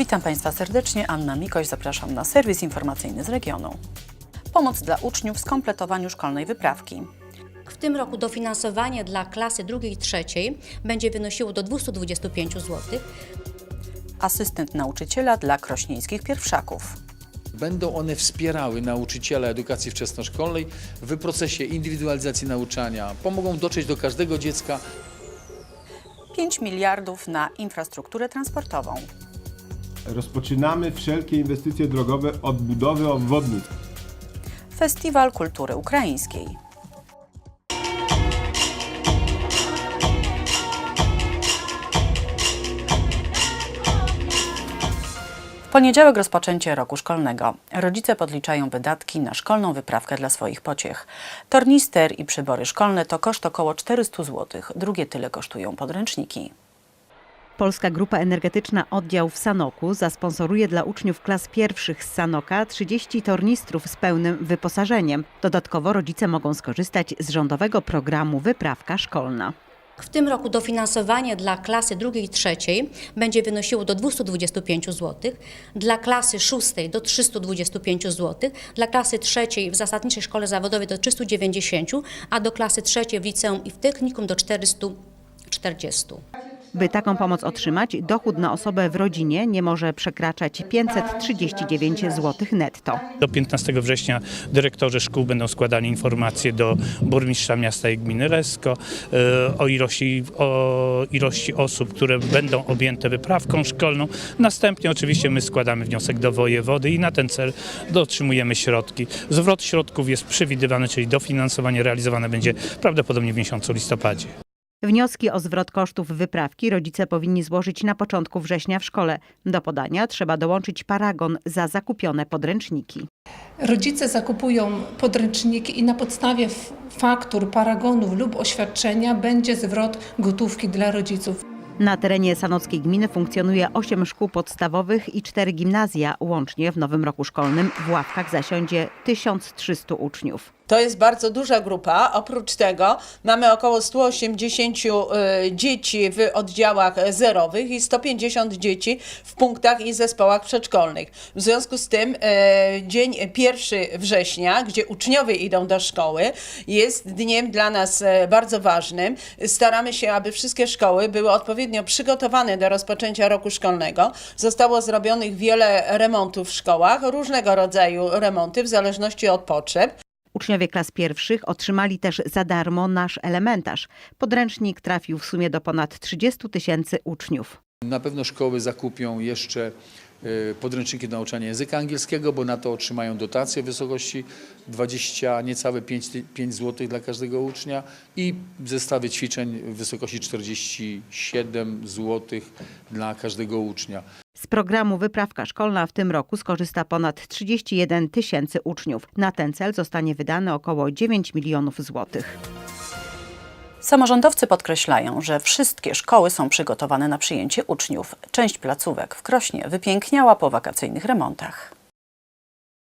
Witam Państwa serdecznie. Anna Mikoś, zapraszam na serwis informacyjny z regionu. Pomoc dla uczniów w skompletowaniu szkolnej wyprawki. W tym roku dofinansowanie dla klasy drugiej i trzeciej będzie wynosiło do 225 zł. Asystent nauczyciela dla krośnieńskich pierwszaków. Będą one wspierały nauczyciela edukacji wczesnoszkolnej w procesie indywidualizacji nauczania, pomogą dotrzeć do każdego dziecka. 5 miliardów na infrastrukturę transportową. Rozpoczynamy wszelkie inwestycje drogowe od budowy obwodnic. Festiwal Kultury Ukraińskiej. W poniedziałek rozpoczęcie roku szkolnego. Rodzice podliczają wydatki na szkolną wyprawkę dla swoich pociech. Tornister i przybory szkolne to koszt około 400 zł. Drugie tyle kosztują podręczniki. Polska Grupa Energetyczna Oddział w Sanoku zasponsoruje dla uczniów klas pierwszych z Sanoka 30 tornistrów z pełnym wyposażeniem. Dodatkowo rodzice mogą skorzystać z rządowego programu Wyprawka Szkolna. W tym roku dofinansowanie dla klasy drugiej i trzeciej będzie wynosiło do 225 zł, dla klasy szóstej do 325 zł, dla klasy trzeciej w zasadniczej szkole zawodowej do 390, a do klasy trzeciej w liceum i w technikum do 440. By taką pomoc otrzymać, dochód na osobę w rodzinie nie może przekraczać 539 zł netto. Do 15 września dyrektorzy szkół będą składali informacje do burmistrza miasta i gminy Lesko e, o ilości, o ilości osób, które będą objęte wyprawką szkolną. Następnie oczywiście my składamy wniosek do wojewody i na ten cel dotrzymujemy środki. Zwrot środków jest przewidywany, czyli dofinansowanie realizowane będzie prawdopodobnie w miesiącu listopadzie. Wnioski o zwrot kosztów wyprawki rodzice powinni złożyć na początku września w szkole. Do podania trzeba dołączyć paragon za zakupione podręczniki. Rodzice zakupują podręczniki i na podstawie faktur, paragonów lub oświadczenia będzie zwrot gotówki dla rodziców. Na terenie Sanockiej Gminy funkcjonuje 8 szkół podstawowych i 4 gimnazja. Łącznie w nowym roku szkolnym w ławkach zasiądzie 1300 uczniów. To jest bardzo duża grupa. Oprócz tego mamy około 180 e, dzieci w oddziałach zerowych i 150 dzieci w punktach i zespołach przedszkolnych. W związku z tym e, dzień 1 września, gdzie uczniowie idą do szkoły, jest dniem dla nas e, bardzo ważnym. Staramy się, aby wszystkie szkoły były odpowiednio przygotowane do rozpoczęcia roku szkolnego. Zostało zrobionych wiele remontów w szkołach, różnego rodzaju remonty w zależności od potrzeb. Uczniowie klas pierwszych otrzymali też za darmo nasz elementarz. Podręcznik trafił w sumie do ponad 30 tysięcy uczniów. Na pewno szkoły zakupią jeszcze podręczniki do nauczania języka angielskiego, bo na to otrzymają dotację w wysokości 20, niecałe 5, 5 zł dla każdego ucznia i zestawy ćwiczeń w wysokości 47 zł dla każdego ucznia. Z programu Wyprawka Szkolna w tym roku skorzysta ponad 31 tysięcy uczniów. Na ten cel zostanie wydane około 9 milionów złotych. Samorządowcy podkreślają, że wszystkie szkoły są przygotowane na przyjęcie uczniów. Część placówek w Krośnie wypiękniała po wakacyjnych remontach.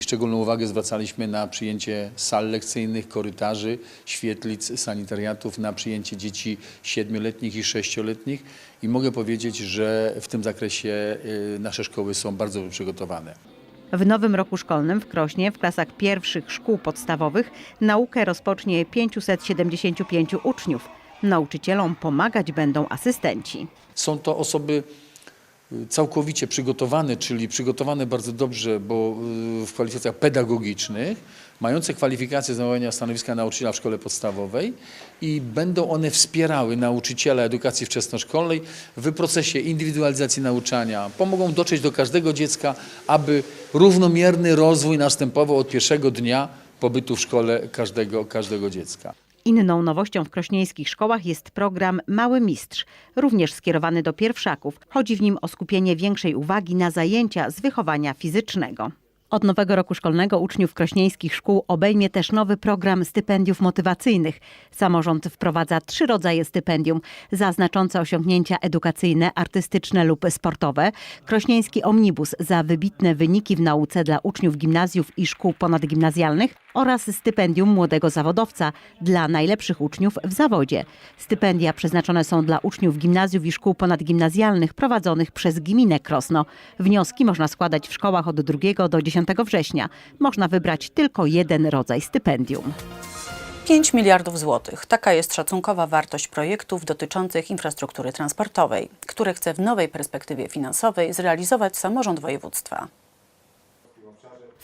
Szczególną uwagę zwracaliśmy na przyjęcie sal lekcyjnych, korytarzy, świetlic, sanitariatów, na przyjęcie dzieci siedmioletnich i sześcioletnich i mogę powiedzieć, że w tym zakresie y, nasze szkoły są bardzo przygotowane. W nowym roku szkolnym w Krośnie w klasach pierwszych szkół podstawowych naukę rozpocznie 575 uczniów. Nauczycielom pomagać będą asystenci. Są to osoby całkowicie przygotowane, czyli przygotowane bardzo dobrze, bo y, w kwalifikacjach pedagogicznych, mające kwalifikacje zajmowania stanowiska nauczyciela w szkole podstawowej i będą one wspierały nauczyciela edukacji wczesnoszkolnej w procesie indywidualizacji nauczania, pomogą dotrzeć do każdego dziecka, aby równomierny rozwój następował od pierwszego dnia pobytu w szkole każdego, każdego dziecka. Inną nowością w krośnieńskich szkołach jest program Mały Mistrz, również skierowany do pierwszaków. Chodzi w nim o skupienie większej uwagi na zajęcia z wychowania fizycznego. Od nowego roku szkolnego uczniów krośnieńskich szkół obejmie też nowy program stypendiów motywacyjnych. Samorząd wprowadza trzy rodzaje stypendium za znaczące osiągnięcia edukacyjne, artystyczne lub sportowe, krośnieński omnibus za wybitne wyniki w nauce dla uczniów gimnazjów i szkół ponadgimnazjalnych oraz stypendium młodego zawodowca dla najlepszych uczniów w zawodzie. Stypendia przeznaczone są dla uczniów gimnazjów i szkół ponadgimnazjalnych prowadzonych przez Gminę Krosno. Wnioski można składać w szkołach od 2 do 10 września. Można wybrać tylko jeden rodzaj stypendium. 5 miliardów złotych. Taka jest szacunkowa wartość projektów dotyczących infrastruktury transportowej, które chce w nowej perspektywie finansowej zrealizować samorząd województwa.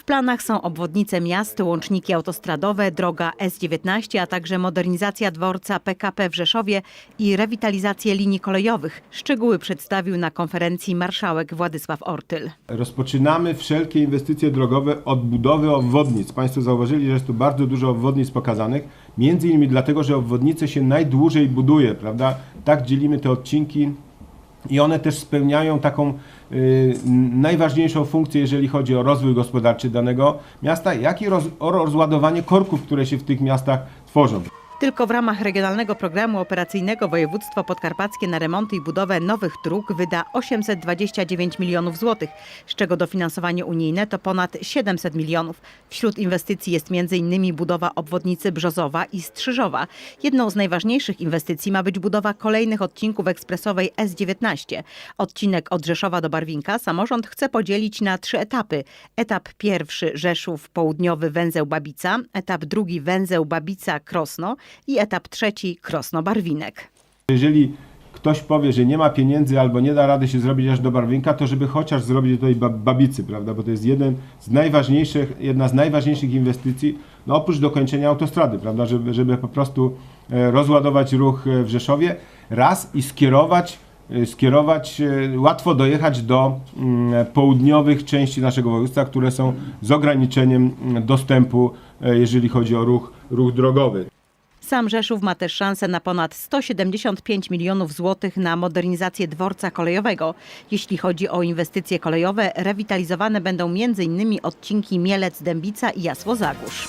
W planach są obwodnice miast, łączniki autostradowe, droga S19, a także modernizacja dworca PKP w Rzeszowie i rewitalizację linii kolejowych. Szczegóły przedstawił na konferencji marszałek Władysław Ortyl. Rozpoczynamy wszelkie inwestycje drogowe od budowy obwodnic. Państwo zauważyli, że jest tu bardzo dużo obwodnic pokazanych, między innymi dlatego, że obwodnice się najdłużej buduje, prawda? Tak dzielimy te odcinki i one też spełniają taką y, najważniejszą funkcję, jeżeli chodzi o rozwój gospodarczy danego miasta, jak i roz, o rozładowanie korków, które się w tych miastach tworzą. Tylko w ramach Regionalnego Programu Operacyjnego Województwo Podkarpackie na remonty i budowę nowych dróg wyda 829 milionów złotych, z czego dofinansowanie unijne to ponad 700 milionów. Wśród inwestycji jest m.in. budowa obwodnicy Brzozowa i Strzyżowa. Jedną z najważniejszych inwestycji ma być budowa kolejnych odcinków ekspresowej S19. Odcinek od Rzeszowa do Barwinka samorząd chce podzielić na trzy etapy. Etap pierwszy Rzeszów Południowy Węzeł Babica, etap drugi Węzeł Babica Krosno i etap trzeci Krosno-Barwinek. Jeżeli ktoś powie, że nie ma pieniędzy albo nie da rady się zrobić aż do Barwinka, to żeby chociaż zrobić do tej ba- babicy, prawda? Bo to jest jeden z najważniejszych, jedna z najważniejszych inwestycji, no oprócz dokończenia autostrady, prawda? Żeby, żeby po prostu e, rozładować ruch e, w Rzeszowie raz i skierować e, skierować, łatwo dojechać do mm, południowych części naszego województwa, które są z ograniczeniem mm, dostępu, jeżeli chodzi o ruch, ruch drogowy. Sam Rzeszów ma też szansę na ponad 175 milionów złotych na modernizację dworca kolejowego. Jeśli chodzi o inwestycje kolejowe, rewitalizowane będą m.in. odcinki Mielec-Dębica i Jasło-Zagórz.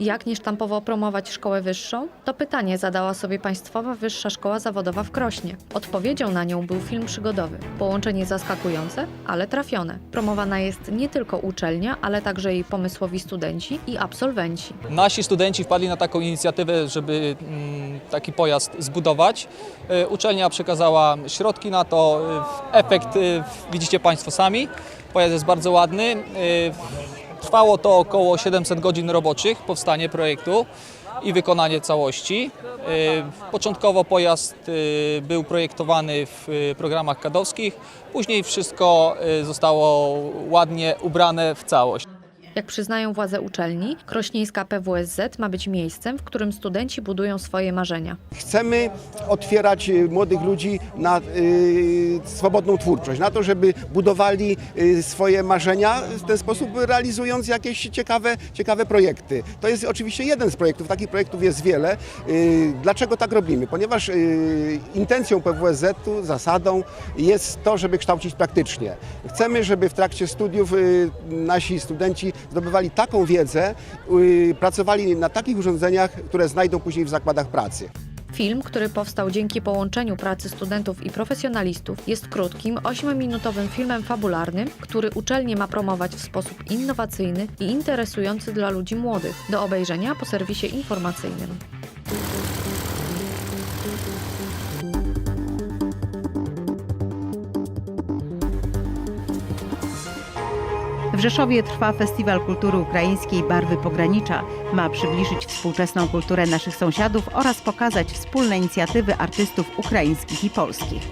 Jak niesztampowo promować szkołę wyższą? To pytanie zadała sobie Państwowa Wyższa Szkoła Zawodowa w Krośnie. Odpowiedzią na nią był film przygodowy. Połączenie zaskakujące, ale trafione. Promowana jest nie tylko uczelnia, ale także jej pomysłowi studenci i absolwenci. Nasi studenci wpadli na taką inicjatywę, żeby mm, taki pojazd zbudować. E, Uczelnia przekazała środki na to. E, Efekt e, widzicie Państwo sami. Pojazd jest bardzo ładny. Trwało to około 700 godzin roboczych, powstanie projektu i wykonanie całości. E, Początkowo pojazd e, był projektowany w e, programach kadowskich, później wszystko zostało ładnie ubrane w całość. Jak przyznają władze uczelni, krośnieńska PWSZ ma być miejscem, w którym studenci budują swoje marzenia. Chcemy otwierać y, młodych ludzi na y, swobodną twórczość, na to, żeby budowali y, swoje marzenia, w ten sposób realizując jakieś ciekawe, ciekawe projekty. To jest oczywiście jeden z projektów, takich projektów jest wiele. Y, dlaczego tak robimy? Ponieważ y, intencją PWSZ-u, zasadą jest to, żeby kształcić praktycznie. Chcemy, żeby w trakcie studiów y, nasi studenci zdobywali taką wiedzę, y, pracowali na takich urządzeniach, które znajdą później w zakładach pracy. Film, który powstał dzięki połączeniu pracy studentów i profesjonalistów, jest krótkim, 8-minutowym filmem fabularnym, który uczelnie ma promować w sposób innowacyjny i interesujący dla ludzi młodych. Do obejrzenia po serwisie informacyjnym. W Rzeszowie trwa Festiwal Kultury Ukraińskiej Barwy Pogranicza. Ma przybliżyć współczesną kulturę naszych sąsiadów oraz pokazać wspólne inicjatywy artystów ukraińskich i polskich.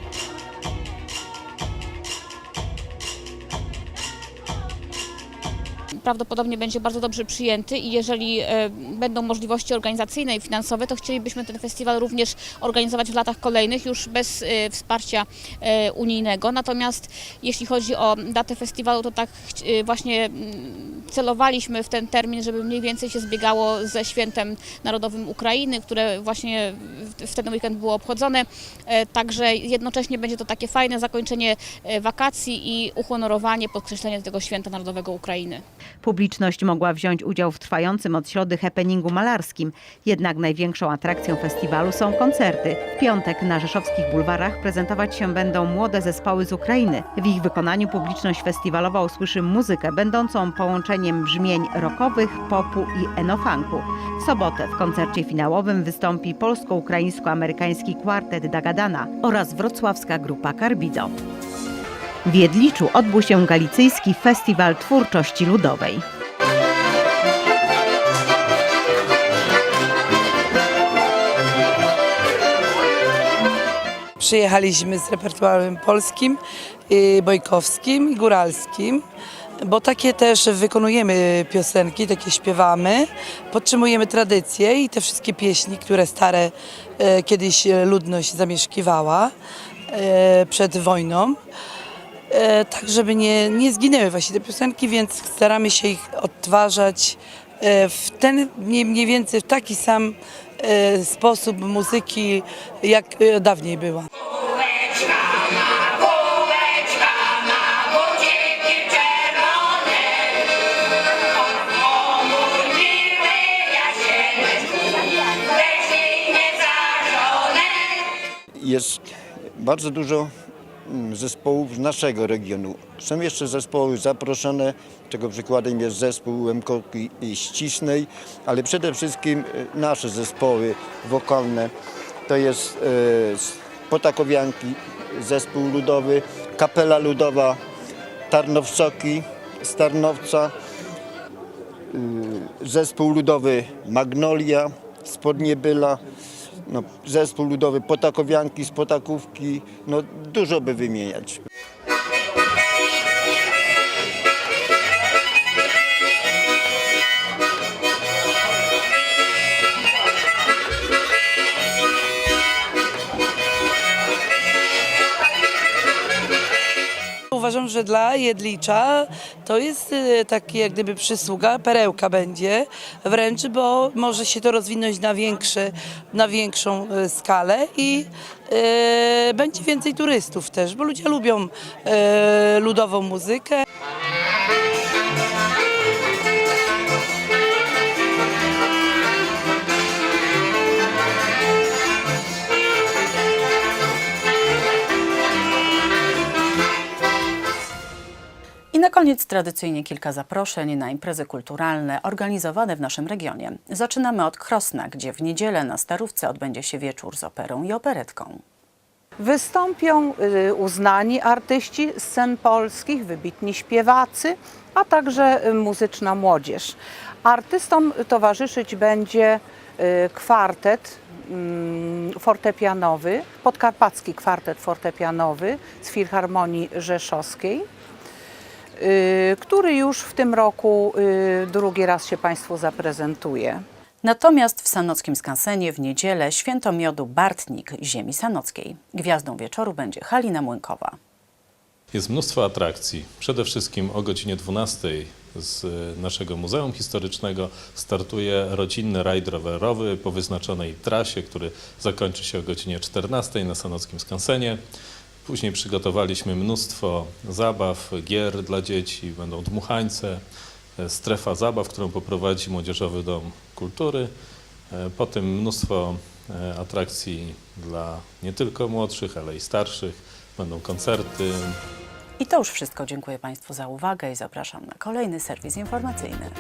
Prawdopodobnie będzie bardzo dobrze przyjęty i jeżeli e, będą możliwości organizacyjne i finansowe, to chcielibyśmy ten festiwal również organizować w latach kolejnych już bez e, wsparcia e, unijnego. Natomiast jeśli chodzi o datę festiwalu, to tak właśnie mm, celowaliśmy w ten termin, żeby mniej więcej się zbiegało ze świętem narodowym Ukrainy, które właśnie w, ten weekend było obchodzone. Także jednocześnie będzie to takie fajne zakończenie wakacji i uhonorowanie, podkreślenie tego święta narodowego Ukrainy. Publiczność mogła wziąć udział w trwającym od środy happeningu malarskim. Jednak największą atrakcją festiwalu są koncerty. W piątek na rzeszowskich bulwarach prezentować się będą młode zespoły z Ukrainy. W ich wykonaniu publiczność festiwalowa usłyszy muzykę będącą połączeniem brzmień rockowych, popu i enofunku. W sobotę w koncercie finałowym wystąpi polsko-ukraińsko-amerykański kwartet Dagadana oraz wrocławska grupa Carbido. W Jedliczu odbył się Galicyjski Festiwal Twórczości Ludowej. Przyjechaliśmy z repertuarem polskim, y, bojkowskim i góralskim, bo takie też wykonujemy piosenki, takie śpiewamy, podtrzymujemy tradycje i te wszystkie pieśni, które stare e, kiedyś ludność zamieszkiwała e, przed wojną, tak żeby nie, nie zginęły właśnie te piosenki, więc staramy się ich odtwarzać e, w ten mniej, więcej w taki sam e, sposób muzyki, jak e, dawniej była. Jest bardzo dużo zespołów z naszego regionu. Są jeszcze zespoły zaproszone, czego przykładem jest zespół Łemkoki Ścisnej, ale przede wszystkim e, nasze zespoły wokalne. To jest e, Potakowianki, zespół ludowy, kapela ludowa Tarnowsoki z Tarnowca, y, zespół ludowy Magnolia z Podniebyla, no, zespół ludowy Potakowianki z Potakówki, no dużo by wymieniać. Uważam, że dla Jedlicza to jest e, taki jak gdyby przysługa, perełka będzie wręcz, bo może się to rozwinąć na, większe, na większą e, skalę i e, będzie więcej turystów też, bo ludzie lubią ludową muzykę. Na koniec tradycyjnie kilka zaproszeń na imprezy kulturalne organizowane w naszym regionie. Zaczynamy od Krosna, gdzie w niedzielę na Starówce odbędzie się wieczór z operą i operetką. Wystąpią y, uznani artyści scen polskich, wybitni śpiewacy, a także y, muzyczna młodzież. Artystom towarzyszyć będzie y, kwartet mm, fortepianowy, podkarpacki kwartet fortepianowy z Filharmonii Rzeszowskiej, który już w tym roku y, drugi raz się Państwu zaprezentuje. Natomiast w Sanockim Skansenie w niedzielę święto miodu Bartnik ziemi sanockiej. Gwiazdą wieczoru będzie Halina Młynkowa. Jest mnóstwo atrakcji. Przede wszystkim o godzinie 12 z naszego Muzeum Historycznego startuje rodzinny rajd rowerowy po wyznaczonej trasie, który zakończy się o godzinie 14 na Sanockim Skansenie. Później przygotowaliśmy mnóstwo zabaw, gier dla dzieci, będą dmuchańce, e, strefa zabaw, którą poprowadzi Młodzieżowy Dom Kultury. E, Potem mnóstwo e, atrakcji dla nie tylko młodszych, ale i starszych. Będą koncerty, I to już wszystko. Dziękuję Państwu za uwagę i zapraszam na kolejny serwis informacyjny.